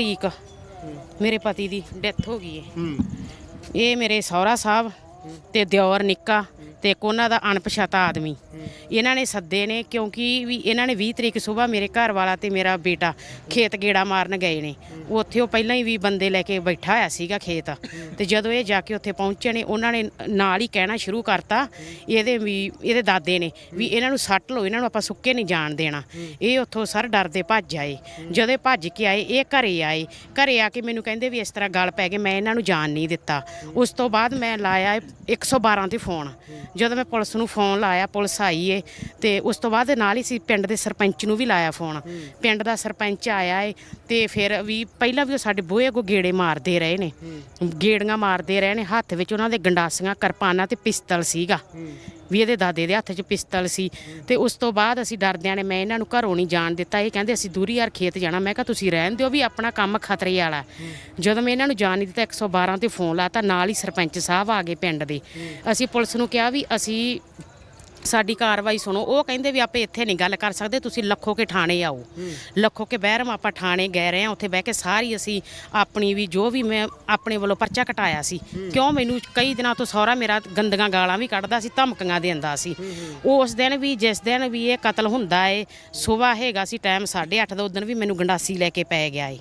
ਤਰੀਕ ਮੇਰੇ ਪਤੀ ਦੀ ਡੈਥ ਹੋ ਗਈ ਹੈ ਹੂੰ। ਇਹ ਮੇਰੇ ਸਹੁਰਾ ਸਾਹਿਬ ਤੇ ਦਿਓਰ ਨਿੱਕਾ ਤੇ ਇੱਕ ਉਹਨਾਂ ਦਾ ਅਣਪਛਾਤਾ ਆਦਮੀ। ਇਹਨਾਂ ਨੇ ਸੱਦੇ ਨੇ ਕਿਉਂਕਿ ਵੀ ਇਹਨਾਂ ਨੇ 20 ਤਰੀਕ ਸਵੇਰ ਮੇਰੇ ਘਰ ਵਾਲਾ ਤੇ ਮੇਰਾ ਬੇਟਾ ਖੇਤ ਗੇੜਾ ਮਾਰਨ ਗਏ ਨੇ। ਉੱਥੇ ਉਹ ਪਹਿਲਾਂ ਹੀ ਵੀ ਬੰਦੇ ਲੈ ਕੇ ਬੈਠਾ ਹੋਇਆ ਸੀਗਾ ਖੇਤ। ਤੇ ਜਦੋਂ ਇਹ ਜਾ ਕੇ ਉੱਥੇ ਪਹੁੰਚੇ ਨੇ, ਉਹਨਾਂ ਨੇ ਨਾਲ ਹੀ ਕਹਿਣਾ ਸ਼ੁਰੂ ਕਰਤਾ ਇਹਦੇ ਵੀ ਇਹਦੇ ਦਾਦੇ ਨੇ ਵੀ ਇਹਨਾਂ ਨੂੰ ਸੱਟ ਲਓ, ਇਹਨਾਂ ਨੂੰ ਆਪਾਂ ਸੁੱਕੇ ਨਹੀਂ ਜਾਣ ਦੇਣਾ। ਇਹ ਉੱਥੋਂ ਸਰ ਡਰਦੇ ਭੱਜ ਆਏ। ਜਦੋਂ ਇਹ ਭੱਜ ਕੇ ਆਏ, ਇਹ ਘਰੇ ਆਏ। ਘਰੇ ਆ ਕੇ ਮੈਨੂੰ ਕਹਿੰਦੇ ਵੀ ਇਸ ਤਰ੍ਹਾਂ ਗੱਲ ਪੈ ਗਈ ਮੈਂ ਇਹਨਾਂ ਨੂੰ ਜਾਣ ਨਹੀਂ ਦਿੱਤਾ। ਉਸ ਤੋਂ ਬਾਅਦ ਮੈਂ ਲਾਇਆ 112 ਤੇ ਫੋਨ। ਜਦੋਂ ਮੈਂ ਪੁਲਿਸ ਨੂੰ ਫੋਨ ਲਾਇਆ ਪੁਲਿਸ ਆਈ ਏ ਤੇ ਉਸ ਤੋਂ ਬਾਅਦ ਨਾਲ ਹੀ ਸੀ ਪਿੰਡ ਦੇ ਸਰਪੰਚ ਨੂੰ ਵੀ ਲਾਇਆ ਫੋਨ। ਪਿੰਡ ਦਾ ਸਰਪੰਚ ਆਇਆ ਏ ਤੇ ਫਿਰ ਵੀ ਪਹਿਲਾਂ ਵੀ ਉਹ ਸਾਡੇ ਬੂਹੇ ਕੋ ਗੇੜੇ ਮਾਰਦੇ ਰਹੇ ਨੇ। ਗੇੜੀਆਂ ਮਾਰਦੇ ਰਹੇ ਨੇ ਹੱਥ ਵਿੱਚ ਉਹਨਾਂ ਦੇ ਗੰਡਾਸੀਆਂ ਕਿਰਪਾਨਾਂ ਤੇ ਪਿਸਤਲ ਸੀਗਾ। ਵੀ ਇਹਦੇ ਦਾਦੇ ਦੇ ਹੱਥ 'ਚ ਪਿਸਤਲ ਸੀ ਤੇ ਉਸ ਤੋਂ ਬਾਅਦ ਅਸੀਂ ਡਰਦਿਆਂ ਨੇ ਮੈਂ ਇਹਨਾਂ ਨੂੰ ਘਰੋਂ ਨਹੀਂ ਜਾਣ ਦਿੱਤਾ। ਇਹ ਕਹਿੰਦੇ ਅਸੀਂ ਦੂਰੀ ਯਾਰ ਖੇਤ ਜਾਣਾ। ਮੈਂ ਕਿਹਾ, ਤੁਸੀਂ ਰਹਿਣ ਦਿਓ ਵੀ ਆਪਣਾ ਕੰਮ ਖਤਰੇ ਵਾਲਾ ਜਦੋਂ ਮੈਂ ਇਹਨਾਂ ਨੂੰ ਜਾਣ ਨਹੀਂ ਦਿੱਤਾ 112 ਤੇ ਫੋਨ ਲਾਤਾ। ਨਾਲ ਹੀ ਸਰਪੰਚ ਸਾਹਿਬ ਆ ਗਏ ਪਿੰਡ ਦੇ। ਅਸੀਂ ਪੁਲਿਸ ਨੂੰ ਕਿਹਾ ਵੀ ਅਸੀਂ ਸਾਡੀ ਕਾਰਵਾਈ ਸੁਣੋ। ਉਹ ਕਹਿੰਦੇ ਵੀ ਆਪੇ ਇੱਥੇ ਨਹੀਂ ਗੱਲ ਕਰ ਸਕਦੇ ਤੁਸੀਂ ਲੱਖੋ ਕੇ ਥਾਣੇ ਆਓ। ਲੱਖੋ ਕੇ ਬਹਿਰਮ ਆਪਾਂ ਥਾਣੇ ਗਏ ਰਹੇ ਆ ਉੱਥੇ ਬਹਿ ਕੇ ਸਾਰੀ ਅਸੀਂ ਆਪਣੀ ਵੀ ਜੋ ਵੀ ਮੈਂ ਆਪਣੇ ਵੱਲੋਂ ਪਰਚਾ ਕਟਾਇਆ ਸੀ। ਕਿਉਂ ਮੈਨੂੰ ਕਈ ਦਿਨਾਂ ਤੋਂ ਸਹੁਰਾ ਮੇਰਾ ਗੰਦੀਆਂ ਗਾਲਾਂ ਵੀ ਕੱਢਦਾ ਸੀ ਧਮਕੀਆਂ ਦਿੰਦਾ ਸੀ। ਉਸ ਦਿਨ ਵੀ ਜਿਸ ਦਿਨ ਵੀ ਇਹ ਕਤਲ ਹੁੰਦਾ ਏ ਸਵੇਰ ਹੈਗਾ ਸੀ ਟਾਈਮ 8:30 ਦਾ ਉਦੋਂ ਵੀ ਮੈਨੂੰ ਗੰਡਾਸੀ ਲੈ ਕੇ ਪੈ ਗਿਆ ਏ।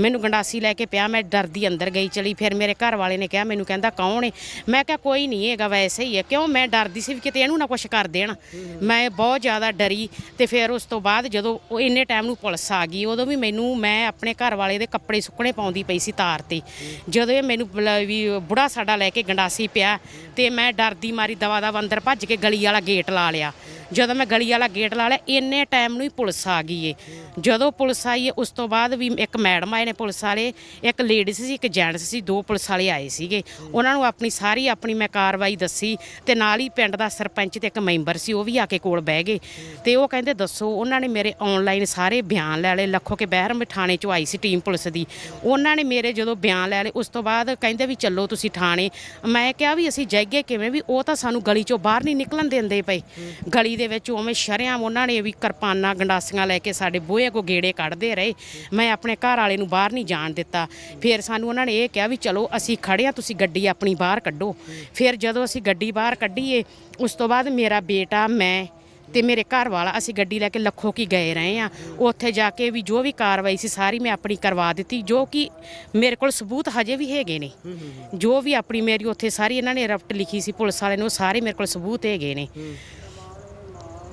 ਮੈਨੂੰ ਗੰਡਾਸੀ ਲੈ ਕੇ ਪਿਆ, ਮੈਂ ਡਰਦੀ ਅੰਦਰ ਗਈ ਚਲੀ, ਫਿਰ ਮੇਰੇ ਘਰ ਵਾਲੇ ਨੇ ਕਿਹਾ, ਮੈਨੂੰ ਕਹਿੰਦਾ, ਕੌਣ ਏ? ਮੈਂ ਕਿਹਾ, ਕੋਈ ਨਹੀਂ ਹੈਗਾ, ਵੈਸੇ ਹੀ ਹੈ, ਕਿਉਂ? ਮੈਂ ਡਰਦੀ ਸੀ ਵੀ ਕਿਤੇ ਇਹਨੂੰ ਨਾ ਕੁਝ ਕਰ ਦੇਣ। ਮੈਂ ਬਹੁਤ ਜ਼ਿਆਦਾ ਡਰੀ ਤੇ ਫਿਰ ਉਸ ਤੋਂ ਬਾਅਦ ਜਦੋਂ ਉਹ ਇੰਨੇ ਟਾਈਮ ਨੂੰ ਪੁਲਿਸ ਆ ਗਈ, ਉਦੋਂ ਵੀ ਮੈਨੂੰ, ਮੈਂ ਆਪਣੇ ਘਰ ਵਾਲੇ ਦੇ ਕੱਪੜੇ ਸੁੱਕਣੇ ਪਾਉਂਦੀ ਪਈ ਸੀ ਤਾਰ ਤੇ। ਜਦੋਂ ਇਹ ਮੈਨੂੰ ਬੁਲਾ- ਵੀ, ਬੁੜਾ ਸਾਡਾ ਲੈ ਕੇ ਗੰਡਾਸੀ ਪਿਆ ਤੇ ਮੈਂ ਡਰਦੀ ਮਾਰੀ ਦਵਾ ਦਵਾ ਅੰਦਰ ਭੱਜ ਕੇ ਗਲੀ ਵਾਲਾ ਗੇਟ ਲਾ ਲਿਆ। ਜਦੋਂ ਮੈਂ ਗਲੀ ਵਾਲਾ ਗੇਟ ਲਾ ਲਿਆ, ਇੰਨੇ ਟਾਈਮ ਨੂੰ ਹੀ ਪੁਲਿਸ ਆ ਗਈ ਏ। ਜਦੋਂ ਪੁਲਿਸ ਆਈ ਏ, ਉਸ ਤੋਂ ਬਾਅਦ ਵੀ ਇੱਕ ਮੈਡਮ ਆਏ ਨੇ ਪੁਲਿਸ ਵਾਲੇ, ਇੱਕ ਲੇਡੀਜ਼ ਸੀ, ਇੱਕ ਜੈਂਟਸ ਸੀ, ਦੋ ਪੁਲਿਸ ਵਾਲੇ ਆਏ ਸੀਗੇ। ਉਹਨਾਂ ਨੂੰ ਆਪਣੀ ਸਾਰੀ ਆਪਣੀ ਮੈਂ ਕਾਰਵਾਈ ਦੱਸੀ ਤੇ ਨਾਲ ਹੀ ਪਿੰਡ ਦਾ ਸਰਪੰਚ ਤੇ ਇੱਕ ਮੈਂਬਰ ਸੀ, ਉਹ ਵੀ ਆ ਕੇ ਕੋਲ ਬਹਿ ਗਏ। ਤੇ ਉਹ ਕਹਿੰਦੇ, ਦੱਸੋ, ਉਹਨਾਂ ਨੇ ਮੇਰੇ ਆਨਲਾਈਨ ਸਾਰੇ ਬਿਆਨ ਲੈ ਲਏ, ਲੱਖੋ ਕੇ ਬਹਿਰ ਥਾਣੇ ਚੋਂ ਆਈ ਸੀ ਟੀਮ ਪੁਲਿਸ ਦੀ। ਉਹਨਾਂ ਨੇ ਮੇਰੇ ਜਦੋਂ ਬਿਆਨ ਲੈ ਲਏ, ਉਸ ਤੋਂ ਬਾਅਦ ਕਹਿੰਦੇ ਵੀ, ਚੱਲੋ ਤੁਸੀਂ ਥਾਣੇ। ਮੈਂ ਕਿਹਾ ਵੀ, ਅਸੀਂ ਜਾਈਏ ਕਿਵੇਂ? ਵੀ ਉਹ ਤਾਂ ਸਾਨੂੰ ਗਲੀ ਚੋਂ ਬਾਹਰ ਨਹੀਂ ਨਿਕਲਣ ਦਿੰਦੇ ਪਏ। ਗਲੀ ਦੇ ਵਿੱਚ ਉਵੇਂ ਸ਼ਰਿਆਮ ਉਹਨਾਂ ਨੇ ਵੀ ਕਿਰਪਾਨਾਂ, ਗੰਡਾਸੀਆਂ ਲੈ ਕੇ ਸਾਡੇ ਬੂਹੇ ਕੋ ਗੇੜੇ ਕੱਢਦੇ ਰਹੇ। ਮੈਂ ਆਪਣੇ ਘਰ ਵਾਲੇ ਨੂੰ ਬਾਹਰ ਨਹੀਂ ਜਾਣ ਦਿੱਤਾ। ਫਿਰ ਸਾਨੂੰ ਉਹਨਾਂ ਨੇ ਇਹ ਕਿਹਾ ਵੀ ਚਲੋ ਅਸੀਂ ਖੜੇ ਆ ਤੁਸੀਂ ਗੱਡੀ ਆਪਣੀ ਬਾਹਰ ਕੱਢੋ। ਫਿਰ ਜਦੋਂ ਅਸੀਂ ਗੱਡੀ ਬਾਹਰ ਕੱਢੀਏ, ਉਸ ਤੋਂ ਬਾਅਦ ਮੇਰਾ ਬੇਟਾ, ਮੈਂ ਤੇ ਮੇਰੇ ਘਰ ਵਾਲਾ ਅਸੀਂ ਗੱਡੀ ਲੈ ਕੇ ਲੱਖੋ ਕੀ ਗਏ ਰਹੇ ਆ ਉੱਥੇ ਜਾ ਕੇ ਵੀ ਜੋ ਵੀ ਕਾਰਵਾਈ ਸੀ, ਸਾਰੀ ਮੈਂ ਆਪਣੀ ਕਰਵਾ ਦਿੱਤੀ, ਜੋ ਕਿ ਮੇਰੇ ਕੋਲ ਸਬੂਤ ਹਜੇ ਵੀ ਹੈਗੇ ਨੇ। ਜੋ ਵੀ ਆਪਣੀ ਮੇਰੀ ਉੱਥੇ ਸਾਰੀ ਇਹਨਾਂ ਨੇ ਰਫਟ ਲਿਖੀ ਸੀ, ਪੁਲਿਸ ਵਾਲੇ ਨੇ ਉਹ ਸਾਰੇ ਮੇਰੇ ਕੋਲ ਸਬੂਤ ਹੈਗੇ ਨੇ।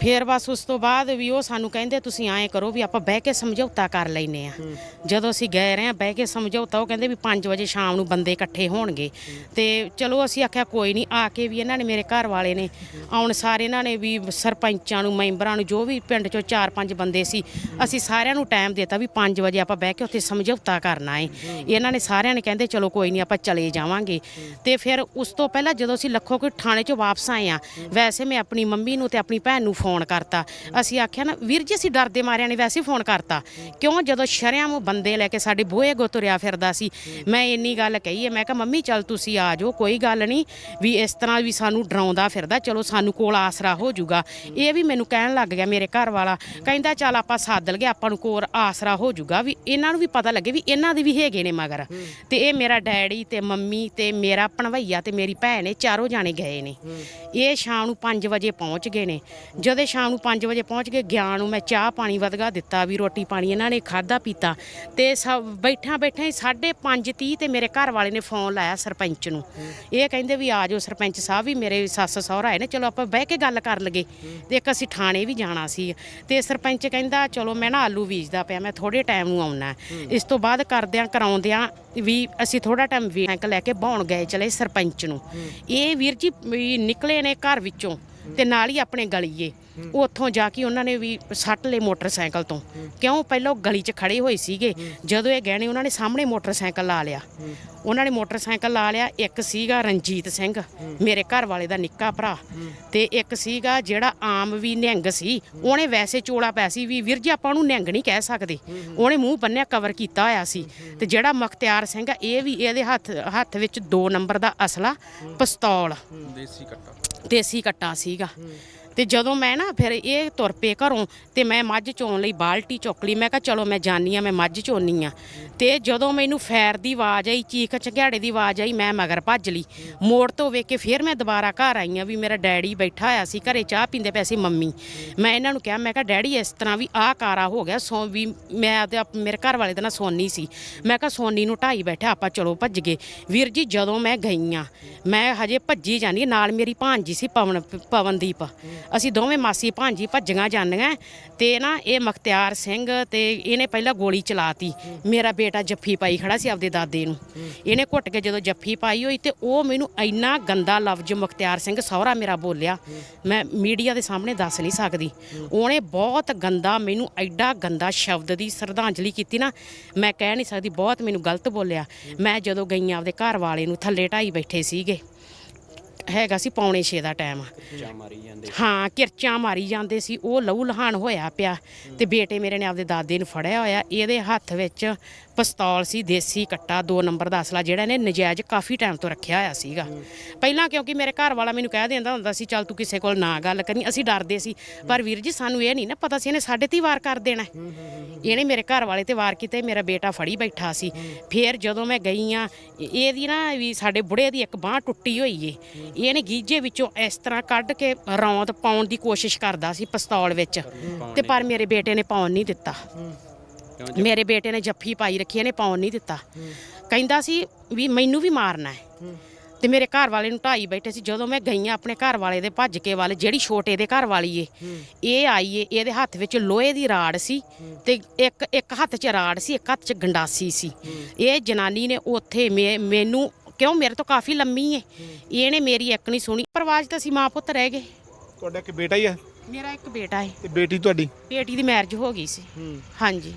ਫਿਰ ਬਸ ਉਸ ਤੋਂ ਬਾਅਦ ਵੀ ਉਹ ਸਾਨੂੰ ਕਹਿੰਦੇ ਤੁਸੀਂ ਐਂ ਕਰੋ ਵੀ ਆਪਾਂ ਬਹਿ ਕੇ ਸਮਝੌਤਾ ਕਰ ਲੈਨੇ ਆ ਜਦੋਂ ਅਸੀਂ ਗਏ ਰਹੇ ਆ ਬਹਿ ਕੇ ਸਮਝੌਤਾ ਉਹ ਕਹਿੰਦੇ ਵੀ 5 ਵਜੇ ਸ਼ਾਮ ਨੂੰ ਬੰਦੇ ਇਕੱਠੇ ਹੋਣਗੇ। ਤੇ ਚਲੋ ਅਸੀਂ ਆਖਿਆ ਕੋਈ ਨਹੀਂ ਆ ਕੇ ਵੀ ਇਹਨਾਂ ਨੇ ਮੇਰੇ ਘਰ ਵਾਲੇ ਨੇ ਆਉਣ ਸਾਰੇ ਇਹਨਾਂ ਨੇ ਵੀ ਸਰਪੰਚਾਂ ਨੂੰ ਮੈਂਬਰਾਂ ਨੂੰ ਜੋ ਵੀ ਪਿੰਡ ਚੋਂ 4-5 ਬੰਦੇ ਸੀ ਅਸੀਂ ਸਾਰਿਆਂ ਨੂੰ ਟਾਈਮ ਦਿੱਤਾ ਵੀ 5 ਵਜੇ ਆਪਾਂ ਬਹਿ ਕੇ ਉੱਥੇ ਸਮਝੌਤਾ ਕਰਨਾ ਏ। ਇਹਨਾਂ ਨੇ ਸਾਰਿਆਂ ਨੇ ਕਹਿੰਦੇ ਚਲੋ ਕੋਈ ਨਹੀਂ ਆਪਾਂ ਚਲੇ ਜਾਵਾਂਗੇ। ਤੇ ਫਿਰ ਉਸ ਤੋਂ ਪਹਿਲਾਂ ਜਦੋਂ ਅਸੀਂ ਲੱਖੋ ਕੋਈ ਥਾਣੇ ਚੋਂ ਵਾਪਸ ਆਏ ਆ ਵੈਸੇ ਮੈਂ ਆਪਣੀ ਮੰਮੀ ਨੂੰ ਤੇ ਆਪਣੀ ਭੈਣ ਨੂੰ ਫੋਨ ਕਰਤਾ। ਅਸੀਂ ਆਖਿਆ ਨਾ, ਵੀਰ ਜੀ, ਅਸੀਂ ਡਰਦੇ ਮਾਰਿਆਂ ਨੇ ਵੈਸੇ ਫੋਨ ਕਰਤਾ। ਕਿਉਂ? ਜਦੋਂ ਸ਼ਰਿਆਮ ਬੰਦੇ ਲੈ ਕੇ ਸਾਡੇ ਬੂਹੇ ਗੋ ਤੁਰਿਆ ਫਿਰਦਾ ਸੀ। ਮੈਂ ਇੰਨੀ ਗੱਲ ਕਹੀ ਹੈ, ਮੈਂ ਕਿਹਾ, ਮੰਮੀ, ਚੱਲ ਤੁਸੀਂ ਆ ਜਾਓ, ਕੋਈ ਗੱਲ ਨਹੀਂ। ਵੀ ਇਸ ਤਰ੍ਹਾਂ ਵੀ ਸਾਨੂੰ ਡਰਾਉਂਦਾ ਫਿਰਦਾ, ਚਲੋ ਸਾਨੂੰ ਕੋਲ ਆਸਰਾ ਹੋ ਜਾਊਗਾ। ਇਹ ਵੀ ਮੈਨੂੰ ਕਹਿਣ ਲੱਗ ਗਿਆ ਮੇਰੇ ਘਰ ਵਾਲਾ। ਕਹਿੰਦਾ, ਚੱਲ ਆਪਾਂ ਸੱਦ ਲਗੇ ਆਪਾਂ ਨੂੰ ਕੋਲ ਆਸਰਾ ਹੋ ਜਾਊਗਾ। ਵੀ ਇਹਨਾਂ ਨੂੰ ਵੀ ਪਤਾ ਲੱਗੇ ਵੀ ਇਹਨਾਂ ਦੇ ਵੀ ਹੈਗੇ ਨੇ ਮਗਰ। ਤੇ ਇਹ ਮੇਰਾ ਡੈਡੀ ਤੇ ਮੰਮੀ ਤੇ ਮੇਰਾ ਭਣਵਈਆ ਤੇ ਮੇਰੀ ਭੈਣ, ਇਹ ਚਾਰੋਂ ਜਾਣੇ ਗਏ ਨੇ। ਇਹ ਸ਼ਾਮ ਨੂੰ 5 ਵਜੇ ਪਹੁੰਚ ਗਏ ਨੇ। ਜਦੋਂ ਇਹ ਸ਼ਾਮ ਨੂੰ 5 ਵਜੇ ਪਹੁੰਚ ਗਏ। ਗਿਆਨ ਨੂੰ ਮੈਂ ਚਾਹ ਪਾਣੀ ਵਧਗਾ ਦਿੱਤਾ ਵੀ ਰੋਟੀ ਪਾਣੀ ਇਹਨਾਂ ਨੇ ਖਾਦਾ ਪੀਤਾ। ਤੇ ਸਭ ਬੈਠਾ ਬੈਠਾ ਹੀ 5:30 ਤੇ ਮੇਰੇ ਘਰ ਵਾਲੇ ਨੇ ਫੋਨ ਲਾਇਆ ਸਰਪੰਚ ਨੂੰ। ਇਹ ਕਹਿੰਦੇ ਵੀ ਆ ਜਾਓ ਸਰਪੰਚ ਸਾਹਿਬ ਵੀ ਮੇਰੇ ਸੱਸ ਸਹੁਰਾ ਆਏ ਨੇ, ਚਲੋ ਆਪਾਂ ਬਹਿ ਕੇ ਗੱਲ ਕਰ ਲਗੇ ਤੇ ਇੱਕ ਅਸੀਂ ਥਾਣੇ ਵੀ ਜਾਣਾ ਸੀ। ਤੇ ਸਰਪੰਚ ਕਹਿੰਦਾ, ਚਲੋ ਮੈਂ ਨਾ ਆਲੂ ਬੀਜਦਾ ਪਿਆ, ਮੈਂ ਥੋੜੇ ਟਾਈਮ ਨੂੰ ਆਉਣਾ ਇਸ ਤੋਂ ਬਾਅਦ ਕਰਦਿਆਂ ਕਰਾਉਂਦਿਆਂ ਵੀ ਅਸੀਂ ਥੋੜਾ ਟਾਈਮ ਸਾਈਕਲ ਲੈ ਕੇ ਬਹਾਉਣ ਗਏ ਚਲੇ ਸਰਪੰਚ ਨੂੰ। ਇਹ ਵੀਰ ਜੀ ਵੀ ਨਿਕਲੇ ਨੇ ਘਰ ਵਿੱਚੋਂ ਤੇ ਨਾਲ ਹੀ ਆਪਣੇ ਗਲੀਏ। ਉੱਥੋਂ ਜਾ ਕੇ ਉਹਨਾਂ ਨੇ ਵੀ ਸੱਟ ਲਏ ਮੋਟਰਸਾਈਕਲ ਤੋਂ। ਕਿਉਂ? ਪਹਿਲਾਂ ਉਹ ਗਲੀ 'ਚ ਖੜੇ ਹੋਏ ਸੀਗੇ। ਜਦੋਂ ਇਹ ਨੇ ਉਹਨਾਂ ਨੇ ਸਾਹਮਣੇ ਮੋਟਰਸਾਈਕਲ ਲਾ ਲਿਆ। ਉਹਨਾਂ ਨੇ ਮੋਟਰਸਾਈਕਲ ਲਾ ਲਿਆ। ਇੱਕ ਸੀਗਾ ਰਣਜੀਤ ਸਿੰਘ ਮੇਰੇ ਘਰ ਵਾਲੇ ਦਾ ਨਿੱਕਾ ਭਰਾ। ਤੇ ਇੱਕ ਸੀਗਾ ਜਿਹੜਾ ਆਮ ਵੀ ਨਿਹੰਗ ਸੀ। ਉਹਨੇ ਵੈਸੇ ਚੋਲਾ ਪੈ ਸੀ ਵੀ ਵੀਰ ਜੀ ਆਪਾਂ ਉਹਨੂੰ ਨਿਹੰਗ ਨਹੀਂ ਕਹਿ ਸਕਦੇ। ਉਹਨੇ ਮੂੰਹ ਬੰਨਿਆ ਕਵਰ ਕੀਤਾ ਹੋਇਆ ਸੀ। ਤੇ ਜਿਹੜਾ ਮੁਖਤਿਆਰ ਸਿੰਘ ਆ ਇਹ ਵੀ ਇਹਦੇ ਹੱਥ ਹੱਥ ਵਿੱਚ 2 ਨੰਬਰ ਦਾ ਅਸਲਾ ਪਿਸਤੌਲ। ਦੇਸੀ ਕੱਟਾ। ਦੇਸੀ ਕੱਟਾ ਸੀਗਾ। ਤੇ ਜਦੋਂ ਮੈਂ ਨਾ ਫਿਰ ਇਹ ਤੁਰ ਪਏ ਘਰੋਂ ਤੇ ਮੈਂ ਮੱਝ ਚੋਣ ਲਈ ਬਾਲਟੀ ਚੁੱਕ ਲਈ। ਮੈਂ ਕਿਹਾ, ਚਲੋ, ਮੈਂ ਜਾਨੀ ਆ ਮੈਂ ਮੱਝ ਚੋਣੀ ਆ। ਤੇ ਜਦੋਂ ਮੈਨੂੰ ਫੈਰ ਦੀ ਆਵਾਜ਼ ਆਈ, ਚੀਖ ਚੰਗਿਆੜੇ ਦੀ ਆਵਾਜ਼ ਆਈ, ਮੈਂ ਮਗਰ ਭੱਜ ਲਈ। ਮੋੜ ਤੋਂ ਵੇਖ ਕੇ ਫਿਰ ਮੈਂ ਦੁਬਾਰਾ ਘਰ ਆਈ ਆ ਵੀ ਮੇਰਾ ਡੈਡੀ ਬੈਠਾ ਹੋਇਆ ਸੀ, ਘਰੇ ਚਾਹ ਪੀਂਦੇ ਪਏ ਸੀ ਮੰਮੀ। ਮੈਂ ਇਹਨਾਂ ਨੂੰ ਕਿਹਾ, ਮੈਂ ਕਿਹਾ, ਡੈਡੀ, ਇਸ ਤਰ੍ਹਾਂ ਵੀ ਆਹ ਕਾਰਾ ਹੋ ਗਿਆ, ਸੋ ਵੀ ਮੈਂ ਆਪਦੇ ਆਪ- ਮੇਰੇ ਘਰ ਵਾਲੇ ਦਾ ਨਾ ਸੋਨੀ ਸੀ। ਮੈਂ ਕਿਹਾ ਸੋਨੀ ਨੂੰ ਢਾਈ ਬੈਠਾ, ਆਪਾਂ ਚਲੋ ਭੱਜ ਗਏ। ਵੀਰ ਜੀ, ਜਦੋਂ ਮੈਂ ਗਈ ਆ ਮੈਂ ਹਜੇ ਭੱਜੀ ਜਾਂਦੀ ਨਾਲ ਮੇਰੀ ਭਾਂਜੀ ਸੀ ਪਵਨ, ਪਵਨਦੀਪ। ਅਸੀਂ ਦੋਵੇਂ ਮਾਸੀ ਭਾਂਜੀ ਭੱਜੀਆਂ ਜਾਂਦੀਆਂ ਤੇ ਨਾ ਇਹ ਮਖਤਿਆਰ ਸਿੰਘ ਤੇ ਇਹਨੇ ਪਹਿਲਾਂ ਗੋਲੀ ਚਲਾਤੀ। ਮੇਰਾ ਬੇਟਾ ਜੱਫੀ ਪਾਈ ਖੜਾ ਸੀ ਆਪਦੇ ਦਾਦੇ ਨੂੰ। ਇਹਨੇ ਘੁੱਟ ਕੇ ਜਦੋਂ ਜੱਫੀ ਪਾਈ ਹੋਈ ਤੇ ਉਹ ਮੈਨੂੰ ਇੰਨਾ ਗੰਦਾ ਲਫ਼ਜ਼ ਮਖਤਿਆਰ ਸਿੰਘ ਸਹੁਰਾ ਮੇਰਾ ਬੋਲਿਆ। ਮੈਂ ਮੀਡੀਆ ਦੇ ਸਾਹਮਣੇ ਦੱਸ ਨਹੀਂ ਸਕਦੀ। ਉਹਨੇ ਬਹੁਤ ਗੰਦਾ ਮੈਨੂੰ ਐਡਾ ਗੰਦਾ ਸ਼ਬਦ ਦੀ ਸ਼ਰਧਾਂਜਲੀ ਕੀਤੀ ਨਾ, ਮੈਂ ਕਹਿ ਨਹੀਂ ਸਕਦੀ, ਬਹੁਤ ਮੈਨੂੰ ਗਲਤ ਬੋਲਿਆ। ਮੈਂ ਜਦੋਂ ਗਈ ਆਪਦੇ ਘਰ ਵਾਲੇ ਨੂੰ ਥੱਲੇ ਢਾਈ ਬੈਠੇ ਸੀਗੇ। ਹੈਗਾ ਸੀ ਪੌਣੇ 6 ਦਾ ਟਾਈਮ ਚਾ ਮਾਰੀ ਜਾਂਦੇ ਹਾਂ ਕਿਰਚਾਂ ਮਾਰੀ ਜਾਂਦੇ ਸੀ। ਉਹ ਲਹੂ ਲਹਾਨ ਹੋਇਆ ਪਿਆ ਤੇ ਬੇਟੇ ਮੇਰੇ ਨੇ ਆਪਦੇ ਦਾਦੇ ਨੂੰ ਫੜਿਆ ਹੋਇਆ। ਇਹਦੇ ਹੱਥ ਵਿੱਚ ਪਿਸਤੌਲ ਸੀ ਦੇਸੀ ਕੱਟਾ 2 ਨੰਬਰ ਦਾ ਅਸਲਾ ਜਿਹੜਾ ਇਹਨੇ ਨਜਾਇਜ਼ ਕਾਫੀ ਟਾਈਮ ਤੋਂ ਰੱਖਿਆ ਹੋਇਆ ਸੀਗਾ। ਪਹਿਲਾਂ ਕਿਉਂਕਿ ਮੇਰੇ ਘਰ ਵਾਲਾ ਮੈਨੂੰ ਕਹਿ ਦਿੰਦਾ ਹੁੰਦਾ ਸੀ ਚੱਲ ਤੂੰ ਕਿਸੇ ਕੋਲ ਨਾ ਗੱਲ ਕਰੀ ਅਸੀਂ ਡਰਦੇ ਸੀ। ਪਰ ਵੀਰ ਜੀ ਸਾਨੂੰ ਇਹ ਨਹੀਂ ਨਾ ਪਤਾ ਸੀ ਇਹਨੇ ਸਾਡੇ ਤੇ ਵਾਰ ਕਰ ਦੇਣਾ। ਇਹਨੇ ਮੇਰੇ ਘਰ ਵਾਲੇ ਤੇ ਵਾਰ ਕੀਤੇ ਮੇਰਾ ਬੇਟਾ ਫੜੀ ਬੈਠਾ ਸੀ। ਫੇਰ ਜਦੋਂ ਮੈਂ ਗਈ ਆ ਇਹਦੀ ਨਾ ਵੀ ਸਾਡੇ ਬੁੜੇ ਦੀ ਇੱਕ ਬਾਹ ਟੁੱਟੀ ਹੋਈ ਏ। ਇਹਨੇ ਗੀਜੇ ਵਿੱਚੋਂ ਇਸ ਤਰ੍ਹਾਂ ਕੱਢ ਕੇ ਰੌਂਦ ਪਾਉਣ ਦੀ ਕੋਸ਼ਿਸ਼ ਕਰਦਾ ਸੀ ਪਿਸਤੌਲ ਵਿੱਚ। ਤੇ ਪਰ ਮੇਰੇ ਬੇਟੇ ਨੇ ਪਾਉਣ ਨਹੀਂ ਦਿੱਤਾ? ਮੇਰੇ ਬੇਟੇ ਨੇ ਜੱਫੀ ਪਾਈ ਰੱਖੀ ਇਹਨੇ ਪਾਉਣ ਨਹੀਂ ਦਿੱਤਾ। ਕਹਿੰਦਾ ਸੀ ਵੀ ਮੈਨੂੰ ਵੀ ਮਾਰਨਾ ਹੈ। ਤੇ ਮੇਰੇ ਘਰ ਵਾਲੇ ਨੂੰ ਢਾਈ ਬੈਠੇ ਸੀ। ਜਦੋਂ ਮੈਂ ਗਈ ਆਂ ਆਪਣੇ ਘਰ ਵਾਲੇ ਦੇ ਭੱਜ ਕੇ ਵਾਲੇ ਜਿਹੜੀ ਛੋਟੇ ਦੇ ਘਰ ਵਾਲੀ ਏ ਇਹ ਆਈ ਏ ਇਹਦੇ ਹੱਥ ਵਿੱਚ ਲੋਹੇ ਦੀ ਰਾੜ ਸੀ ਤੇ ਇੱਕ ਇੱਕ ਹੱਥ 'ਚ ਰਾੜ ਸੀ ਇੱਕ ਹੱਥ 'ਚ ਗੰਡਾਸੀ ਸੀ। ਇਹ ਜਨਾਨੀ ਨੇ ਉੱਥੇ ਮੈਨੂੰ ਕਿਉਂ ਮੇਰੇ ਤੋਂ ਕਾਫੀ ਲੰਮੀ ਏ? ਇਹਨੇ ਮੇਰੀ ਇੱਕ ਨਹੀਂ ਸੁਣੀ। ਪਰਵਾਜ ਤਾਂ ਅਸੀਂ ਮਾਂ ਪੁੱਤ ਰਹਿ ਗਏ। ਤੁਹਾਡਾ ਇੱਕ ਬੇਟਾ ਹੀ ਆ? ਮੇਰਾ ਇੱਕ ਬੇਟਾ ਏ। ਤੇ ਬੇਟੀ ਤੁਹਾਡੀ? ਬੇਟੀ ਦੀ ਮੈਰਿਜ ਹੋ ਗਈ ਸੀ। ਹਾਂਜੀ।